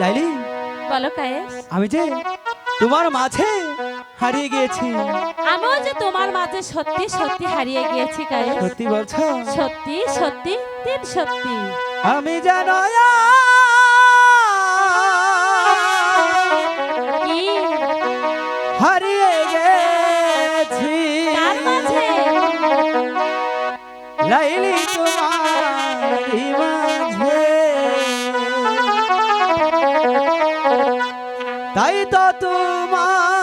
লাইলি? বলো কায়েস। আমি যে তোমার মাঝে হারিয়ে গিয়েছি। আমিও যে তোমার মাঝে সত্যি সত্যি হারিয়ে গিয়েছি কায়েস। সত্যি বলছো? সত্যি সত্যি তিন সত্যি। আমি জানো কি? হারিয়ে গেছি। কার মাঝে? লাইলি তোমার মাঝে। তাই তো তোমার